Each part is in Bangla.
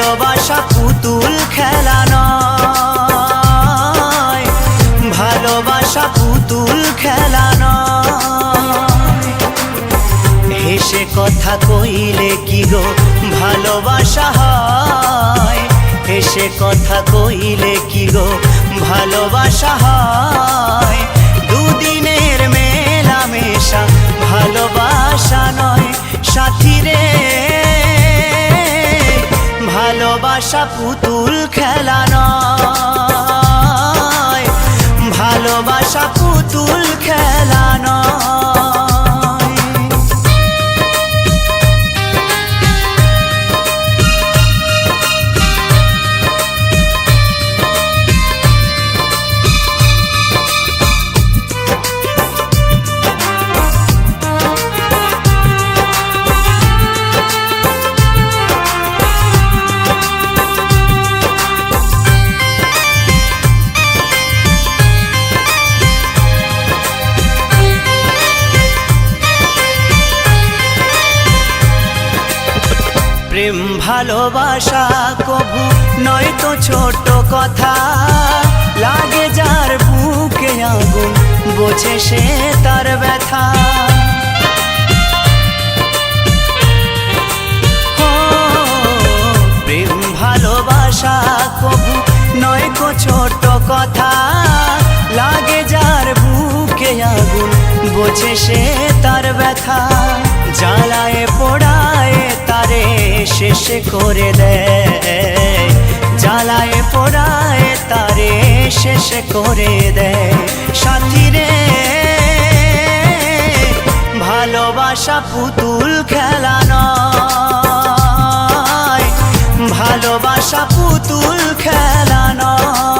ভালোবাসা পুতুল খেলা নয়। ভালোবাসা পুতুল খেলা নয়। হেসে কথা কইলে কি গো ভালোবাসা হয়? হেসে কথা কইলে কি গো ভালোবাসা হয়? দুদিনের মেলামেশা ভালোবাসা ভালোবাসা পুতুল খেলা নয়। প্রেম, ভালোবাসা কবু, নয় তো ছোট কথা। লাগে যার বুকে আগুন, বোঝে সে তার ব্যথা। প্রেম, ভালোবাসা কবু, নয় কো ছোট কথা। লাগে যার বুকে আগুন, বোঝে সে তার ব্যথা। জ্বালায় পোড়ায় শেষ করে দে জ্বালায় পোড়ায়, তারে শেষ করে দেয়। সাথী রে, ভালোবাসা পুতুল খেলানো ভালোবাসা পুতুল খেলা নয়।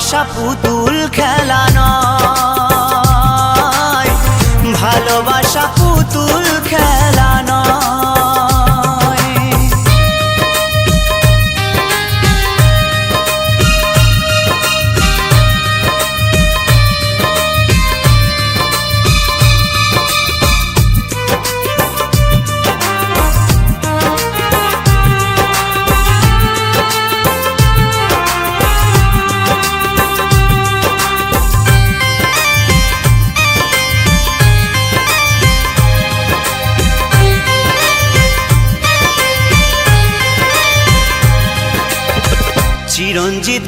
ভালোবাসা পুতুল খেলা চিরঞ্জিত